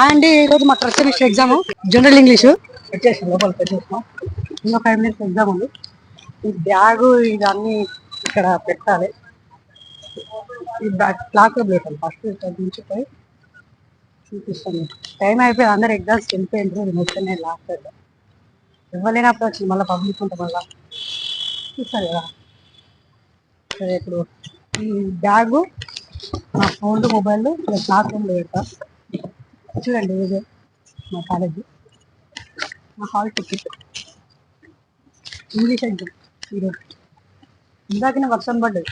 అండి ఈరోజు మా trust semester exam general English. వచ్చేసాం లోపల పెట్టేస్తాం ఇంకో ఫైవ్ మినిట్స్ ఎగ్జామ్ ఉంది. ఈ బ్యాగ్ ఇవన్నీ ఇక్కడ పెట్టాలి. ఈ బ్యాగ్ క్లాక్ పెట్టాలి. ఫస్ట్ ఇక్కడ నుంచి పోయి చూపిస్తాను. టైం అయిపోయింది. అందరు ఎగ్జామ్స్ వెళ్ళిపోయింది నెక్స్ట్ నేను లాస్ట్ ఇవ్వలేనప్పుడు వచ్చింది. మళ్ళీ పబ్లిక్ ఉంటే మళ్ళీ చూస్తారు కదా. సరే ఇప్పుడు ఈ బ్యాగు నా ఫోన్ మొబైల్ క్లాస్ రూమ్లో పెడతాను చూడండి ఇదే మా కాలేజీ. మా హాల్ టికెట్. ఇంగ్లీష్ ఎగ్జామ్ ఈరోజు ఇందాకనే వర్షం పడ్డది.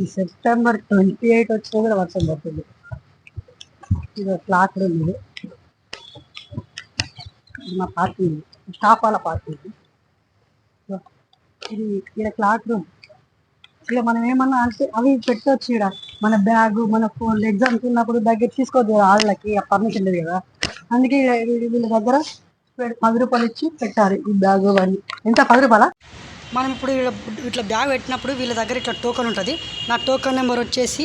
ఈ సెప్టెంబర్ ట్వంటీ ఎయిట్ వచ్చినా కూడా వర్షం పడుతుంది. ఇది క్లాస్ రూమ్ ఇది ఇది మా పార్కింగ్ స్టాఫ్ వాళ్ళ పార్కింగ్ ఇది. ఇక్కడ క్లాస్ రూమ్ ఇక మనం ఏమన్నా అంటే అవి పెట్టవచ్చు ఇక్కడ మన బ్యాగ్ మన ఫోన్ ఎగ్జామ్స్ ఉన్నప్పుడు దగ్గర తీసుకోవద్దు కదా వాళ్ళకి ఆ పర్మిషన్ లేదు కదా. అందుకే వీళ్ళ దగ్గర పది రూపాయలు ఇచ్చి పెట్టాలి ఈ బ్యాగ్ అవన్నీ ఎంత? పది రూపాయలా? మనం ఇప్పుడు ఇట్లా బ్యాగ్ పెట్టినప్పుడు వీళ్ళ దగ్గర ఇట్లా టోకెన్ ఉంటుంది. నా టోకెన్ నెంబర్ వచ్చేసి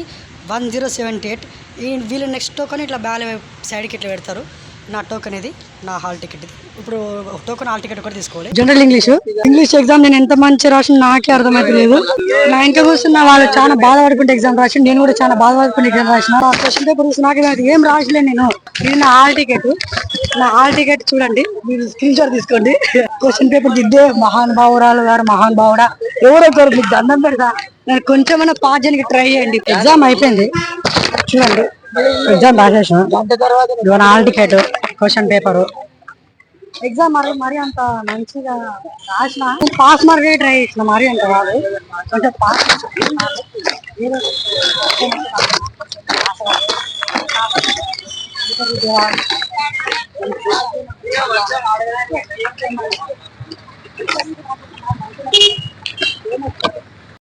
వన్ జీరో సెవెంటీ ఎయిట్. వీళ్ళు నెక్స్ట్ టోకెన్ ఇట్లా బ్యాగ్ సైడ్కి ఇట్లా పెడతారు. నా టోకెన్ ఇది నా హాల్ టికెట్ ఇది. ఇప్పుడు టోకెన్ హాల్ టికెట్ ఒకటి తీసుకోవాలి. జనరల్ ఇంగ్లీష్ ఇంగ్లీష్ ఎగ్జామ్ నేను ఎంత మంచి రాసిన నాకే అర్థమైతలేదు. నా ఇంట్లో కూర్చున్న వాళ్ళు చాలా బాధపడుకుంటే ఎగ్జామ్ రాసి నేను కూడా చాలా బాధపడుకుంటే ఎగ్జామ్ రాసిన. క్వశ్చన్ పేపర్ చూసి నాకే ఏం రాసలే నేను? ఇది నా హాల్ టికెట్ నా హాల్ టికెట్ చూడండి. మీరు స్క్రీన్ షాట్ తీసుకోండి. క్వశ్చన్ పేపర్ దిద్దే మహానుభావురాలు గారు మహానుభావుడా ఎవరో ఒకరు మీకు దండం పెడతా. నేను కొంచెమైనా పాస్ చేయడానికి ట్రై చేయండి. ఎగ్జామ్ అయిపోయింది. చూడండి. ఎగ్జామ్ రాసేసిన ఇదిగో hall ticket question paper exam మరి మరి అంత మంచిగా రాసిన? పాస్ మార్కే ట్రై చేసిన మరి అంత కాదు. కొంచెం పాస్ ఏదో